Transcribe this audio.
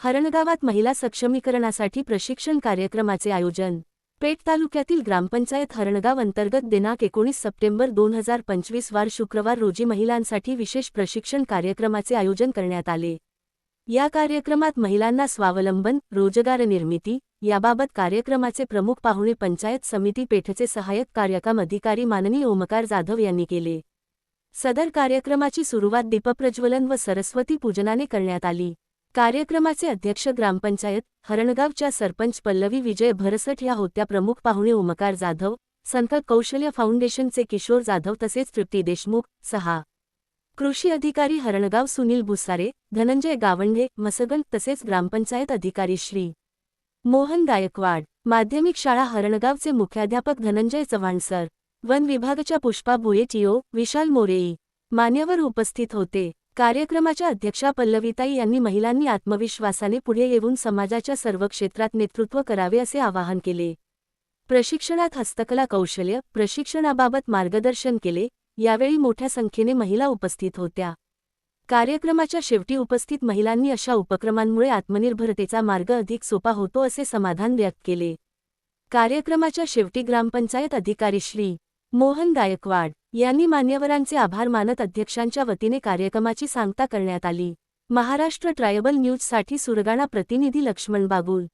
हरणगावात महिला सक्षमीकरणासाठी प्रशिक्षण कार्यक्रमाचे आयोजन. पेठ तालुक्यातील ग्रामपंचायत हरणगाव अंतर्गत दिनांक एकोणीस सप्टेंबर दोन हजार पंचवीस वार शुक्रवार रोजी महिलांसाठी विशेष प्रशिक्षण कार्यक्रमाचे आयोजन करण्यात आले. या कार्यक्रमात महिलांना स्वावलंबन रोजगार निर्मिती याबाबत कार्यक्रमाचे प्रमुख पाहुणे पंचायत समिती पेठचे सहाय्यक कार्यक्रम अधिकारी माननीय ओमकार जाधव यांनी केले. सदर कार्यक्रमाची सुरुवात दीपप्रज्वलन व सरस्वती पूजनाने करण्यात आली. कार्यक्रमाचे अध्यक्ष ग्रामपंचायत हरणगावच्या सरपंच पल्लवी विजय भरसट ह्या होत्या प्रमुख पाहुणे उमकार जाधव संत कौशल्य फाउंडेशनचे किशोर जाधव तसेच तृप्ती देशमुख सहा. कृषी अधिकारी हरणगाव सुनील भुसारे धनंजय गावंडे मसगन तसेच ग्रामपंचायत अधिकारी श्री. मोहन गायकवाड माध्यमिक शाळा हरणगावचे मुख्याध्यापक धनंजय चव्हाण सर वन विभागाच्या पुष्पा भुयेचिओ विशाल मोरेई मान्यवर उपस्थित होते. कार्यक्रमाच्या अध्यक्षा पल्लवीताई यांनी महिलांनी आत्मविश्वासाने पुढे येऊन समाजाच्या सर्व क्षेत्रात नेतृत्व करावे असे आवाहन केले. प्रशिक्षणात हस्तकला कौशल्य प्रशिक्षणाबाबत मार्गदर्शन केले यावेळी मोठ्या संख्येने महिला उपस्थित होत्या. कार्यक्रमाच्या शेवटी उपस्थित महिलांनी अशा उपक्रमांमुळे आत्मनिर्भरतेचा मार्ग अधिक सोपा होतो असे समाधान व्यक्त केले. कार्यक्रमाच्या शेवटी ग्रामपंचायत अधिकारी श्री मोहन गायकवाड यांनी मान्यवरांचे आभार मानत अध्यक्षांच्या वतीने कार्यक्रमाची सांगता करण्यात आली. महाराष्ट्र ट्रायबल न्यूजसाठी सुरगाणा प्रतिनिधी लक्ष्मण बागुल